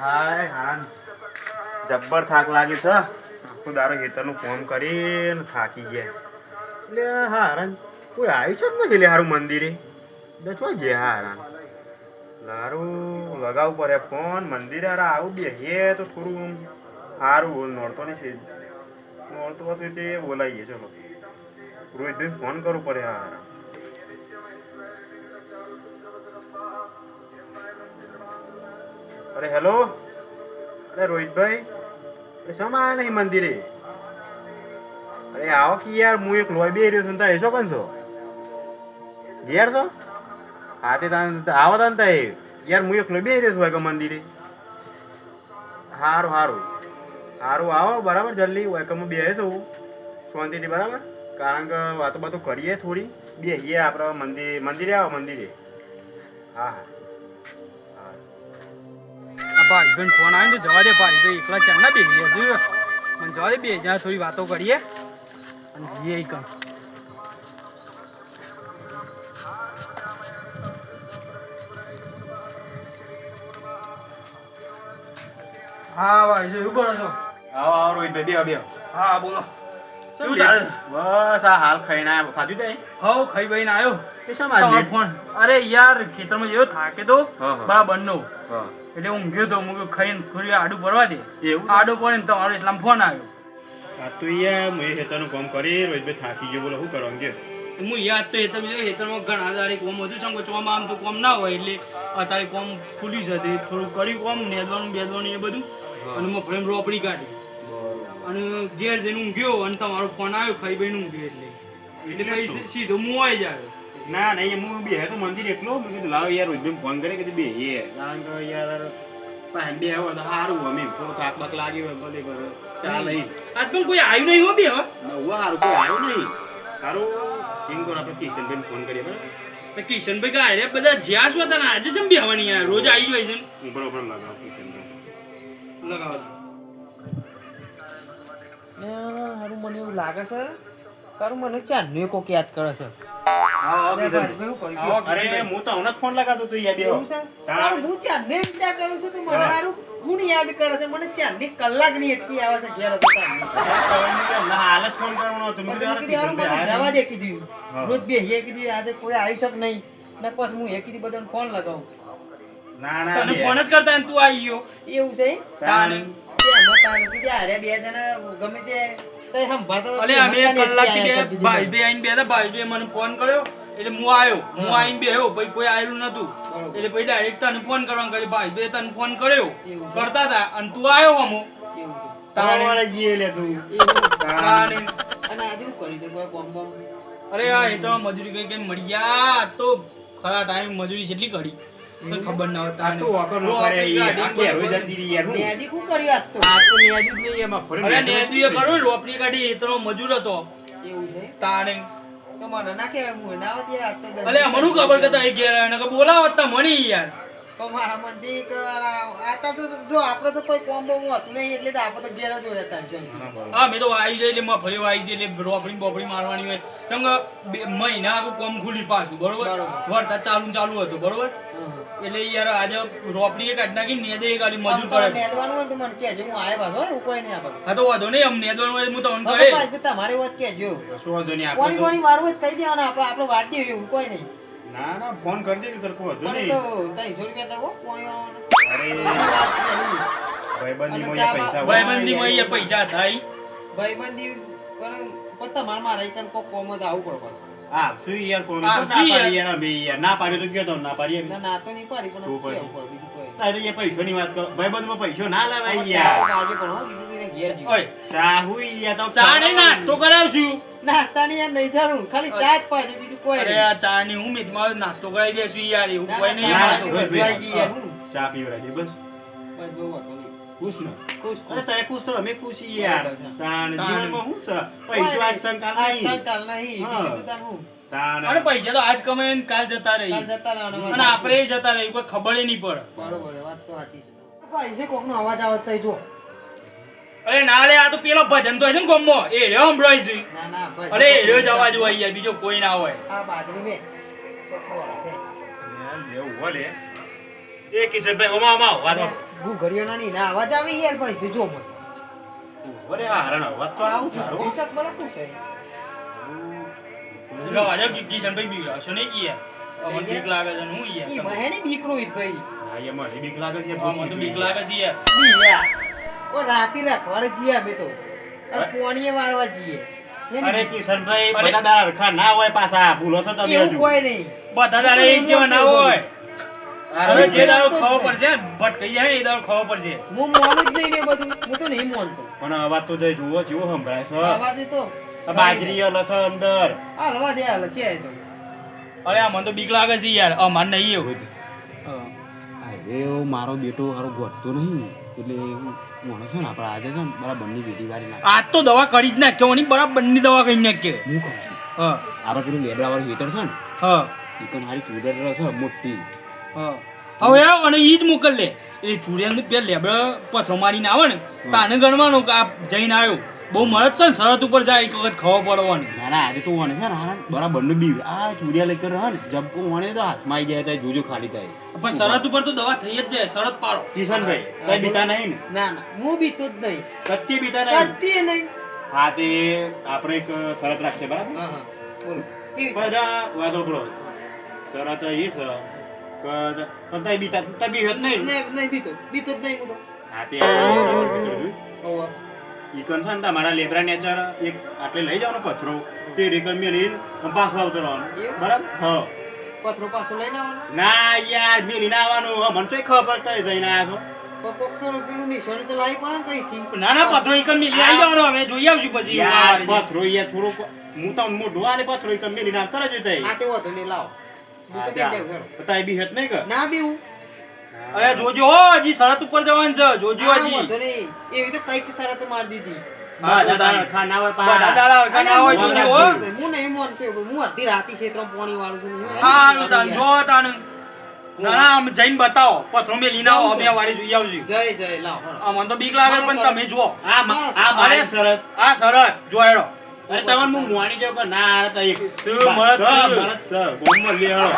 હાય, હાન. જબ્બર થાક લાગે છે. આખું દારો ખેતરનું ફોન કરીને થાકી ગયા. એટલે હા, હારાન, કોઈ આવ્યું છે નથી લે હારું મંદિરે? દસવા હા હારાન. લારું લગાવવું પડે ફોન, મંદિરે હારા આવું બેસીએ તો થોડું સારું બોલ નોડતો નથી નોડતો હતું તે બોલાવીએ ચલો. રોહિતભાઈ ફોન કરવું પડે હારા અરે હેલો? અરે રોહિતભાઈ, અરે શેમાં આવ્યા નહીં મંદિરે? અરે આવો કે યાર, હું એક લોહી બે રહ્યો છું તો એસો કન છો? ઘેર છો? હા, તે આવો તા તા યાર, હું એક લોહી બે રહ્યો છું કે મંદિરે. સારું સારું સારું આવો, બરાબર, જલ્દી. હું બે છું. શાંતિથી, બરાબર? કારણ કે વાતો બાતો કરીએ થોડી. બેસીએ આપણે મંદિર, મંદિરે આવો, મંદિરે. હા હા. ભાઈબંધ ફોન આવે ને જવા દે ભાઈ તો એકલા ચાલના બે ગયા છે મને જવા દે બે જ્યાં થોડી વાતો કરીએ અને જઈએ ઈ હા ભાઈ શું કરો છો? આવો આવો રોહિતભાઈ બે બે હા બોલો. શું ચાલે? બસ આ હાલ ખાઈને આયા. ખાધું તે હવ ખાઈ ભાઈ આવ્યો એ શા માં તમારો ફોન. અરે યાર ખેતરમાં જેવો થાકે તો. બરાબર નો હા. એટલે હું ગયો તો હું ખાઈને થોડી આડું ભરવા દે. એવું આડું પડે ને તમારો એટલા ફોન આવ્યો. આ તો યાર મેં ખેતરનું કામ કરી રોહિતભાઈ થાકી ગયો બોલો શું કરવાનું કે? હું યાદ તો હેતર તમે હેતરમાં ઘણા તારી કોમ હતું છે ચોમાં આમ તો કોમ ના હોય એટલે અત્યારે કોમ ખુલી છે તે થોડું કર્યું કોમ નેદવાનું બેદવાનું એ બધું અને મેં ફ્રેમ રોપડી કાઢી. અને ઘેર જઈને ઊંઘ્યો અને તમારો ફોન આવ્યો ખાઈ બહીને ઊંઘ્યો એટલે. એટલે સીધો હું આવી જાય ના ના અહીંયા હું બે તો મંદિર એકલો. મેં કીધું લાવ યાર રોહિતભાઈ ફોન કરે કીધું બે હે કારણ કે યાર પાસે બે તો સારું અમે. થોડો થાક બાક લાગી હોય ભલે ભલે ચાલે. ઈ. આજ પણ કોઈ આવ્યું નહીં હો બે હો નવું સારું કોઈ આવ્યું નહીં. સારું એમ કરો આપણે કિશનભાઈને ફોન કરીએ બરાબર? તો કિશનભાઈ કા અરે બધા જ્યાં શું હતા આજે ને બેહવાની યાર? રોજ આવી જાય છે બરોબર લગાવ કિશનભાઈ લગાવો હારું મને એવું લાગે છે તારું મને ચાંદની કોક યાદ કરે છે. અરે હું તો હમણાં ફોન લગાવતો હતો યાર બેહો. એવું છે? તાણ. તારું હું ચાંદની વિચાર કરું છું કે મને હારું ગુણ યાદ કરે છે મને ચાંદની કલાકની અટકી આવે છે ઘેર હતો ના, હાલ જ ફોન કરવાનો હતો. મેં પછી મેં કીધું કીધું હારું મને જવા દે કીધું હા. રોજ બેહીએ કીધું આજે કોઈ આવી શક નહીં. ને પછી હું હે કીધું બધાને ફોન લગાવું. ના ના તને ફોન જ કરતા તું આવી ગયો. એવું છે તાણ. તેમાં તારું કીધું અરે બે જણા ગમે તે અલે અમે કલાકથી ભાઈ બે આઈને બેઠા ભાઈ બે મને ફોન કર્યો એટલે હું આવ્યો હું આઈને બેહ્યો પછી કોઈ આયેલું નતું. એટલે પછી ડાયરેક્ટ તને ફોન કરવાનું કર્યું ભાઈ બે તને ફોન કર્યો કરતા હતા અને તું આવ્યો અમો જીએ લે તું. અને કોઈ અરે આ એ તો મજૂરી કઈ કઈ મળી ગયા તો ખરા ટાઈમ મજૂરી કેટલી કરી. તો ખબર ના આ હોતા તો વગર નો કરે એ આખી ઘેરો જતી રહી યાર. હું. નેદી શું કર્યું આજ તો? આ તો નેદી જ નહીં એમાં. ફરે અરે નેદી એ કરો રોપણી કાઢી એ મજૂર હતો એવું છે? તાણે તો મને ના હું ના આવત યાર આજ તો અલે મનુ ખબર કે એ ઘેર એને કે બોલાવત મણી યાર તો મારા મંદી આતા તો જો આપણે તો કોઈ કોમ્બો હતું નહીં એટલે તો આપણે તો ઘેર જ હોય હા, મેં તો આવી જાય એટલે મફળી આવી જાય એટલે રોપડી બોપડી મારવાની હોય ચંગ બે મહિના આખું કોમ ખુલી પાછું બરોબર. વરસાદ ચાલુ ને ચાલુ હતું બરોબર એટલે યાર આજે રોપડી કાઢી નાખી ને નેદે એક આલી મજૂર તો કરે નેદવાનું હોય તો મને કહેજો, હું આયા પાછો, એવું કોઈ નહીં આ હા તો વાંધો નહીં અમને નેદવાનું હોય હું તમને કહે પાછું તમારી વાત કહેજો. શું વાંધો નહીં. આપણે કોની કોની મારું હોય કહી દેવાના આપણે આપણે વાત દેવી, હું કોઈ નહીં. ના ના ફોન કરી દેજો તરકો વધુ નહીં. તઈ જોડી રૂપિયા તો હો. અરે એની અને યાર પૈસા ભાઈબંધી હોય. પૈસા થાય ભાઈબંધી પણ તમારે મારા એકન કોક કોમ જ આવવું પડે. હા, શું યાર કોણ? તો ના પાડી યાર બે યાર. ના પાડ્યું તો કયો તો ના પાડીએ અમે. ના ના તો નહીં પાડી પણ. કહેવું પડે, બીજું કોઈ નહીં. તારે યાર પૈસાની વાત કરો. ભાઈબંધમાં પૈસો ના લાવાય યાર. ચાર પણ હો, બીજું કોઈને ઘેર જઈએ. ઓય ચા હુઈ યાર તો ચા નહીં નાસ્તો કરાવશું નાસ્તા ની યાર નહીં જરૂર ખાલી ચા જ બીજું કોઈ અરે આ ચા ની હું મિતમાં નાસ્તો કરાવી દેશું યાર એવું કોઈ નહીં. ચા પીવડાવી દે બસ. બસ બહુ વાંધો નહીં. ખુશ ને? ખુશ, અરે તમે ખુશ તો અમે ખુશ યાર. તાણ તાણ. જીવનમાં શું છે? પૈસો આજ સંકાલ નહીં. સંકાલ નહીં, બીજું તાર હું. અને પૈસા તો આજ કમાય ને કાલ જતા રહી. અને આપણે જતા રહી કોઈ ખબર નહીં પડે. બરોબર છે, વાત તો સાચી છે. કોકનો અવાજ આવતો જો અરે ના લે આ તો પેલો ભજન તો છે ને ગમો. એ રહ્યો સંભળાય છે ના ના ભાઈ અરે એ રહ્યો જવા જો હોય યાર બીજો કોઈ ના હોય. આ બાજરી મેં છે. એ કિશનભાઈ ઓમાં ઓમાં વાતો ઘૂઘરીઓના ની ના અવાજ આવી યાર ભાઈ જોજો ઓરે આ હરણ અવાજ તો આવું સારું. પુષક મને છે? લો આજે કિશનભાઈ બીવડાવશો નહીં કે યાર? અમને બીક લાગે છે ને હું યાર? મહેણી બીકરો ઈ ભાઈ. હા એ મને બીક લાગે છે મને તો બીક લાગે છે યાર. ઓ રાતી રાખવાડે જીએ અમે તો. અને પોણીએ વારવા જઈએ. અરે કિશનભાઈ. બધા દાડા રખા ના હોય પાછા. ભૂલો છો તમે એવું હજુ. કોઈ નહીં. બધા દાડા એક જેવા ના હોય. અરે જે દારૂ ખાવો પડશે ભટકાઈ જાય ને એ દારૂ ખાવો પડશે. હું મોનું જ નહીં ને બધું. હું તો નહીં મોનતો પણ અવાજ તો જઈ જુઓ જેવો સંભળાય છે. દે તો આ બાજરી અલસ અંદર. આ રવા દે હાલ છે તો. અરે આ મને તો બીક લાગે છે યાર. અમાર નહીં એવું. અરે મારો બેટો હારો ગોઠતો નહીં. એટલે માણસ ને આપણે આજે છે ને બરાબરની વેટી વાળી નાખ આજ તો દવા કરી જ નાખ્યો ની બંને દવા કરી નાખ્યો હું કહું છું. હા. આપણે પેલું લેબડા વાળું હીટર છે ને હા. એ તો મારી ચૂડર રહેશે મોટી. હા. હવે અને ઈ જ મોકલ લે. એ ચૂડિયાનું પેલા લેબડા પથરો મારીને આવે ને તાને ગણવાનું કે આ જઈને આવ્યો. બહુ મળત છે ને શરત ઉપર જાય એક વખત ખબર પડવાની. ના ના આજે તો વણે છે ને બરાબર બરાબરનું બી આ ચૂડિયા લઈ કરે ને જબકો વણે તો હાથમાં આવી જાય તો જોજો ખાલી થાય. પણ શરત ઉપર તો દવા થઈ જ જાય શરત પાડો. કિશનભાઈ કઈ બીતા નહીં ને? ના ના હું બીતો જ નહીં. કત્તી બીતા નહીં? કદી નહીં. હા તે આપણે એક શરત રાખશે બરાબર? હા હા. બોલો. બધા વાતો કરો. શરત એ છે કે પણ તઈ બીતા તઈ બી હોત નહીં નહીં નહીં બીતો બીતો જ નહીં હું તો. હા તે બરાબર કીધું છું. ઓવા. ઈ કન છે ને તમારા લેબરા નેચર એક આટલે લઈ જવાનો પથરો તે રેકર લઈને પાછો ઉતરવાનો બરાબર? હા. પથરો પાછો લઈને આવવાનો? ના યાર મેલીને આવવાનું. હા, મને તો ખબર પડતા જઈને આવ્યા છો તો. પેલું નિશાની તો લાવી પડે ને કઈથી ના ના પથરો એક મિલી આવી જવાનો અમે જોઈ આવશું પછી યાર પથરો યાર થોડુંક હું તો મોઢું આલે પથરો એક કન નામ આવતા રહેજો તઈ. હા તે વાંધો નહીં લાવો. હું તો હા, કહી દઉં, ત્યાં. તઈ બી હેત નહીં કે? ના બીવું અરે જોજો હો હજી શરત ઉપર જવાનું છે. જોજો હજી. એવી તો કંઈક શરત મારી દીધી. ખાના હોય પા. હોય જોજો હો. હું નહીં મોનતો એવું. હું અડધી રાતી ક્ષેત્રમાં પોણી વાળું છું. હું તાન જો તાન. ના ના આમ જઈને બતાવો. પથરો મેં લીને આવો. અમે વાડી જોઈ આવશું જય જય. લાવ આ મને તો બીક લાગે પણ તમે જો આ આ શરત. આ શરત. જોયેલો અરે તમને હું મોણી જો ના આ તો એક શું મરદ સ? મરદ સ. બોમ્બમાં લે હળો.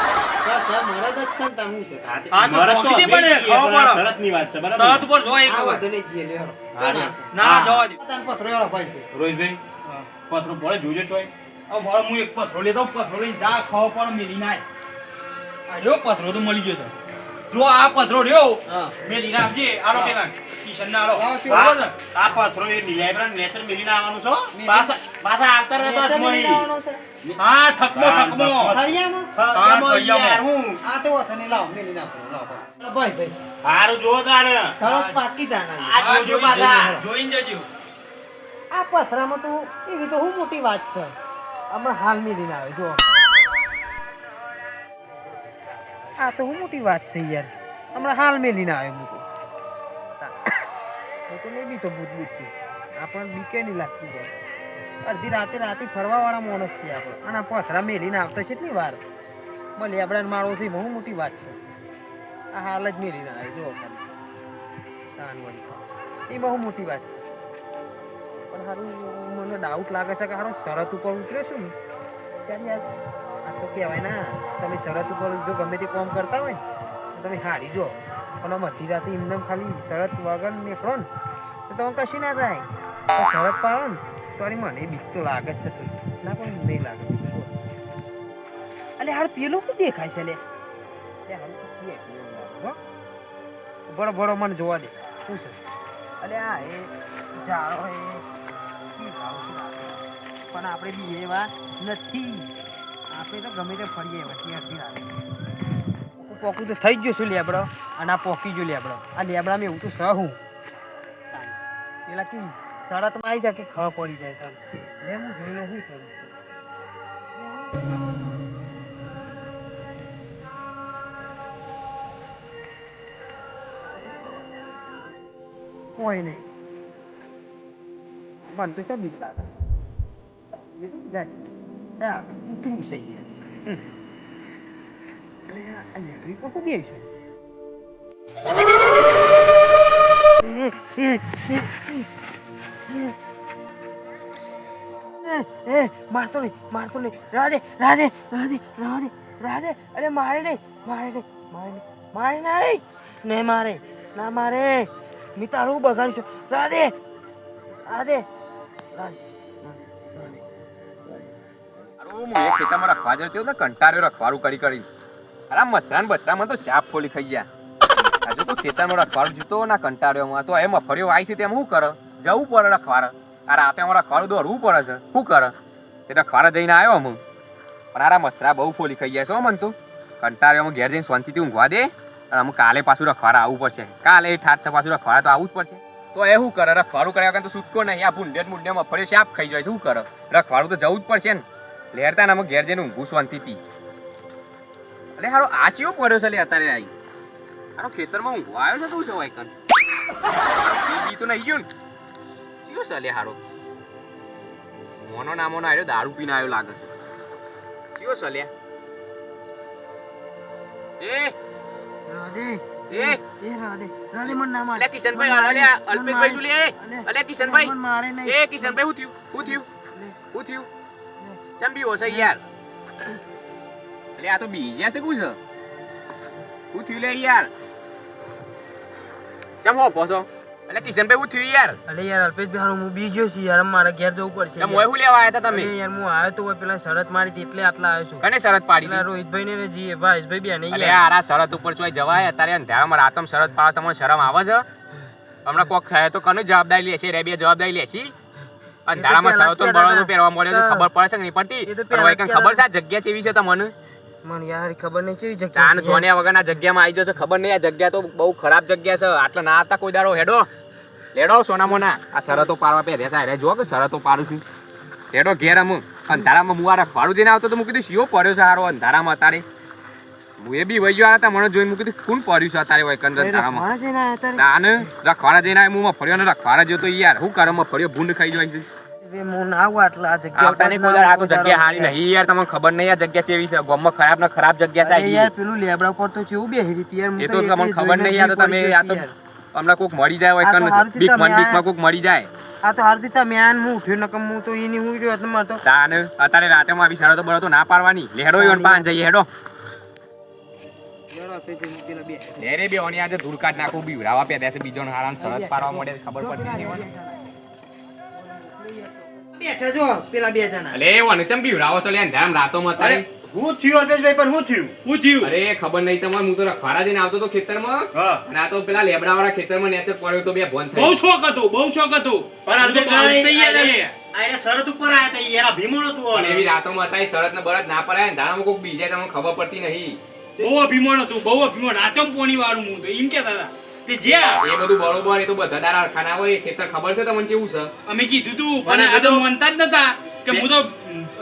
સ મરદ જ છે ને હું છે આ તો દે છીએ, પણ પણ આ ખબર વાત છે બરાબર શરત ને? ઉપર જો એક આ વખત. વાંધો જીએ લે. તો ના ના. ના ના જવા દે તાન પથરો એળો ભાઈ. રોહિતભાઈ પથરો પડે જોજો ચોય આ ભાળ હું એક પથરો લેતો પથરો લઈને જા ખાવ પણ મેલી નાય આ જો પથરો તો મળી ગયો છે જો આ પથરો રહ્યો હા. મેલી નાખજે આલો પેલા કિશન ના આલો ને? આ પથરો એ નીલાયબ્રા નેચર મિલીને આવવાનું છો પાછા પાછા આવતા રહેતા. છે. હા થકમો થકમો થળિયામાં ફળિયામાં. યાર હું. આ તો વાંધો લાવ લાવો, મેલી નાખો, લાવો. ભાઈ ભાઈ હારું જો તારે. સરત પાકી તાના. આ જોજો પાછા. જોઈન જજો આ પથરામાં તો એવી તો હું મોટી વાત છે હમણાં હાલ મેલીને આવે જો આ તો હું મોટી વાત છે યાર. હમણાં હાલ મેલીને આવ્યો તો હું તો નહીં બી તો બુદ્ધ બુદ્ધથી આપણને બીકે નહીં લાગતી જાય અડધી રાતે રાતે ફરવાવાળા માણસ છે આપણે અને પથરા મેલીને આવતા છે એટલી વાર. મળે આપણે માળો છે બહુ મોટી વાત છે. આ હાલ જ મેલીને આવે, જો એ બહુ મોટી વાત છે. પણ સારું મને ડાઉટ લાગે છે કે સારો શરત ઉપર ઉતરે છું ને. ત્યારે યાર તો કહેવાય ના, તમે શરત ઉપર જો ગમે તે કોમ કરતા હોય ને તમે હારી જો. પણ આમ અડધી રાતે એમને ખાલી શરત વગર નીકળો ને, તો તમે કશું ના થાય. તો શરત પાડો ને, તો અરે મને બીક તો લાગે જ છે તો ના, પણ નહીં લાગે. અલે હાર પેલું શું દેખાય છે, લે. બરો બરો મને જોવા દે. શું છે? અલે, આ એ જાળો એ. પણ આપણે બી એવા નથી. તો ગમે તે ફરીએ છીએ, અડધી રાતે. પોકું તો થઈ જ ગયું છું લેબડો. અને આ પોકી ગયું લેબડો. આ લેબડામાં એવું તો સહું પેલા કે શરતમાં આવી જાય કે ખબર પડી જાય તમે હું જોઈ શું કરું કોઈ નહીં. મને તો ક્યાં બીક લાગે આ લેકડી તો શું એ મારતો નહીં. મારતો નહીં. રાધે રાધે રાધે. રાધે રાધે. અરે, મારે નહીં મારે નહીં. મારે નહીં. મારે નહીં ને મારે. ના મારે. મી તારું રાધે રાધે રાધે. હારું, હું એક ખેતરમાં રખવા જતો હતો ને કંટાળ્યો રખવાડું કરી કરી. અરે મચ્છરા ને બચ્છરામાં તો સાપ ફોલી ખાઈ ગયા. હજુ તો ખેતરમાં રખવાડું જતો ના કંટાળ્યો હું તો. એ મફળીઓ આવી છે તેમ શું કરે? જવું પડે રખવાડ. આ રાતે અમારા ખવાડું દોડવું પડે છે. શું કરે? એ રખવાડ જઈને આવ્યો હું. પણ આરા મચ્છરા બહુ ફોલી ખાઈ ગયા છો મન તો કંટાળ્યોમાં ઘેર જઈને શાંતિથી ઊંઘવા દે. અને અમુક કાલે પાછું રખવાડા આવવું પડશે. કાલે એ ઠાઠ છે પાછું રખવાડા તો આવવું જ પડશે. તો એ શું કરે? રખવાડું કર્યા વગર તો છૂટકો નહીં. આ ભૂંડે મુંડે મફળે સાપ ખાઈ જાય શું કરે? રખવાડું તો જવું જ પડશે ને. લેરતા ને ઘેર જઈને ઊંઘું શાંતિથી અલે હારો આ ચિયો પડ્યો છે લે અત્યારે આઈ? હારો ખેતરમાં ઊંઘવા આવ્યો છે તું છે વાયકન બી તો નહીં ગયું ને. ચિયો છે લે હારો? મોનો નામો ના આવ્યો દારૂ પીને આવ્યો લાગે છે. ચિયો છે લે? એ! રાધે. એ! એ રાધે. રાધે મને ના અલે કિશનભાઈ અલે અલ્પેશભાઈ શું લે? અલે કિશનભાઈ. મારે નહીં. એ કિશનભાઈ હું થયું? હું થયું? હું થયું? ચમ બી છે યાર? અલે આ તો બીજા છે કું છે? હું થયું લે યાર? ચમ હો પોસો અલે કિશનભાઈ હું થયું યાર? અરે યાર અલ્પેશ ભાઈ હું બીજો છું યાર મારે ઘેર જવું પડશે ઓય હું લેવા આયા હતા તમે? યાર હું આવ્યો તો પેલા શરત મારી હતી એટલે આટલા આવ્યો છું. કને શરત પાડી પેલા હતી રોહિતભાઈ ને જી ભાઈ બેન યાર. આ શરત ઉપર ચોય જવાય અત્યારે અંધારામાં રાતમ શરત પાડો તમને શરમ આવે છે? હમણાં કોક થાય તો કને જવાબદારી લેશે? રે બે જવાબદારી લેશી? અંધારામાં શરતો કહેતા પહેરવા મળ્યો તો ખબર પડે છે કે નહીં પડતી? જ કંઈ ખબર છે આ જગ્યા ચેવી છે તમને? મને યાર ખબર નહીં ચેવી જગ્યા છે જોન્યા વગરના જગ્યામાં આવી જશે ખબર નહીં આ જગ્યા તો બહુ ખરાબ જગ્યા છે. આટલા ના હતા કોઈ દારો હેડો. લેડો સોના મોના આ શરતો પાડવા પે રહેતા રે જો કે શરતો પાડું છું. હેડો ઘેર અમુ. અંધારામાં આ રખવાડું જઈને આવતો તો મૂકી કીધું શિયો પડ્યો છે હારો. અંધારામાં અત્યારે હું એ બી વહી ગયો હતા મને જોઈને મૂકી કીધું ફૂલ પડ્યું છે અત્યારે વૈકંદર અંધારામાં આયા રખવાડા જઈને આવ્યો હું ફર્યો ને રખવાડા જોતો યાર હું કરે ફર્યો ભૂંડ ખાઈ જાય છે. બે હું ના આવું આટલા આ જગ્યા આવતા નહીં કોઈ દાડો આ તો જગ્યા હારી નહીં યાર તમને ખબર નહીં આ જગ્યા કેવી છે? ગામમાં ખરાબ ને ખરાબ જગ્યા છે અરે આ યાર પેલું લેબડા પર તો કેવું બેહી રહી હતી યાર હું એ તો એક તમને જ ખબર જોઈને નહીં યાર તો પડી તમે ગઈ આ તો યાર. હમણાં કોક મળી જાય હોય આ તો કણ હારું થયું બીક તમે મન કોક મળી જાય. આ તો હારથી તમે આન હું ઉઠ્યો નકમ હું તો એની હું રહ્યો હતો તો તાન અત્યારે રાતે માં તો ના પાડવાની. લેડો ઈવન પાન જઈએ હેડો. લેરે બે ઓની આજે ધૂળકાટ નાખું બી રાવા પે દેશે બીજો હારાન સરસ પાડવા મળે ખબર પડતી નહીં. બેઠા છો પેલા બે જણા. અલે ઓને ચમ બી રાવો છો લે ધામ રાતો માં તારે. હું થયું અલ્પેશભાઈ પણ હું થયું? હું થયું? અરે ખબર નહીં તમારે હું તો રખવાડા જઈને આવતો તો ખેતરમાં. હા. અને આ તો પેલા લેબડા વાળા ખેતરમાં નેચર પડ્યો તો બે ભોન બહુ શોખ હતો બહુ શોખ હતો. પણ તૈયાર અલ્પેશભાઈ હતી. શરત ઉપર આયા તા યાર ભીમણો તું પણ એવી રાતોમાં હતા શરત ને બરત ના પડાય ને ધારામાં બીજા તમને ખબર પડતી નહીં. બહુ અભિમાન હતું બહુ અભિમાન. આચમ પોણી વાળું હું તો એમ કે હતા. તે જ્યાં એ બધું બરોબર એ તો બધા દારા ખાના હોય ખેતર ખબર છે તમને કેવું છે? અમે કીધું તું પણ આ તો માનતા જ નતા કે હું તો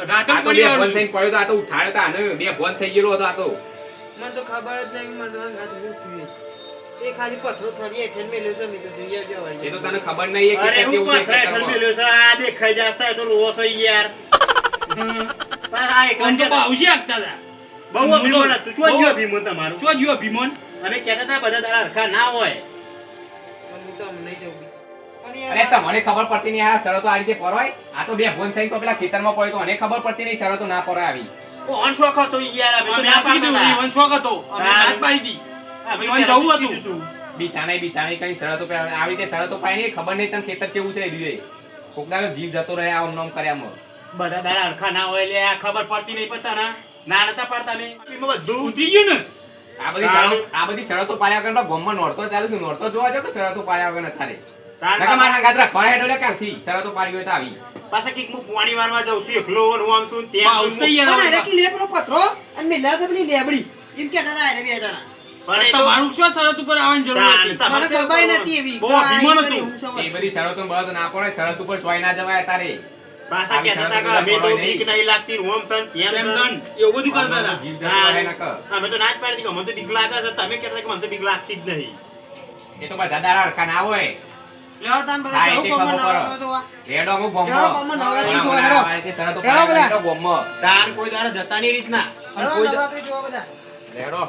રાતમ આ તો પોણી બે વાળું ભોન થઈને પડ્યો તો આ તો ઉઠાડ્યો તો આને બે ભોન થઈ ગયેલો હતો આ તો. મને તો ખબર જ નહીં મને તો હું થયું એ. ખાલી પથરો થોડી હેઠળ મેલ્યો છે મેં તો જોઈએ જ હોય. એ તો તને ખબર નહીં એ અરે ખેતર હું કેવું છે પથરા હેઠળ મેલ્યો છે આ દેખાઈ જાતા તો રોવો છો યાર. પણ આ એકલા પણ તો કહેતા- બાવજી આપતા હતા બહુ અભિમાન હતું. શું બહુ- અભિમાન તમારું? શું અભિમાન? અમે કહેતા હતા બધા તારા હરખા ના હોય. હું તો નહીં જવું અરે તમને ખબર પડતી નહીં આ શરતો આ રીતે પરોય? આ તો બે ભોન થઈ તો પેલા ખેતરમાં પડ્યો તો મને ખબર પડતી નહીં શરતો ના પરોય આવી. ઓ અન હતો યાર અમે તો ના આ કીધું પાડતા હતા. ઈવન શોખ હતો. અમે ના પાડી હતી. અમે જવું હતું. બીતાણે બીતાણે કઈ શરતો આવી રીતે શરતો પાય નહીં ખબર નહીં તને ખેતર છે એ રીતે જીવ જતો રહે આમ નામ કર્યામાં બધા તારા હરખા ના હોય એટલે આ ખબર પડતી નહીં પણ તને. ના નતા પડતા અમે. એમાં બધું ઉતરી ગયું ને. આ બધી શરતો આ બધી શરતો પાડ્યા વગર તો નોરતો ચાલુ છે. નોરતો જોવા જો કે શરતો પાડ્યા વગર તારે તાર મારા ગાદરા ખોળે હેડો લે શરતો પાડી હોય તો આવી. પાછા કંઈક હું પાણી વારવા જાઉં છું એકલો હું આમ છું ને તેમ બાવ છું. તૈયાર પણ એને હતા. કી લે પેલો પથરો અને મેલ્યા તો લેબડી. એમ કહેતા હતા એને બે જણા. પણ તમારું શું શરત ઉપર આવવાની જરૂર હતી? મને ખબર નથી એવી. બહુ અભિમાન હતું. એ બધી શરતો બળતો ના પડે શરત ઉપર ચોઈ ના જવાય તારે. પાછા કહેતા હતા કે અમે તો બીક નહીં. લાગતી રોમ સન તેમ સન. એવું બધું કરતા હતા અમે તો ના જ પાડી દીધી કે મને તો બીક લાગે છે તમે કહેતા કે મને તો બીક લાગતી જ નહીં એ તો બધા દાડા હરખા ના હોય લેવા તાન બધા જવું તે કોમમાં જોવા. હેડો અમુક ગોમમાં. હેડો ગોમમાં નવરાત્રી જોવા, હેડો. બધા આ રીતે શરતો હેડો બધા. હેડો તાર કોઈ દાડે જતા નહીં રીતના હેડો, નવરાત્રી જોવા બધા હેડો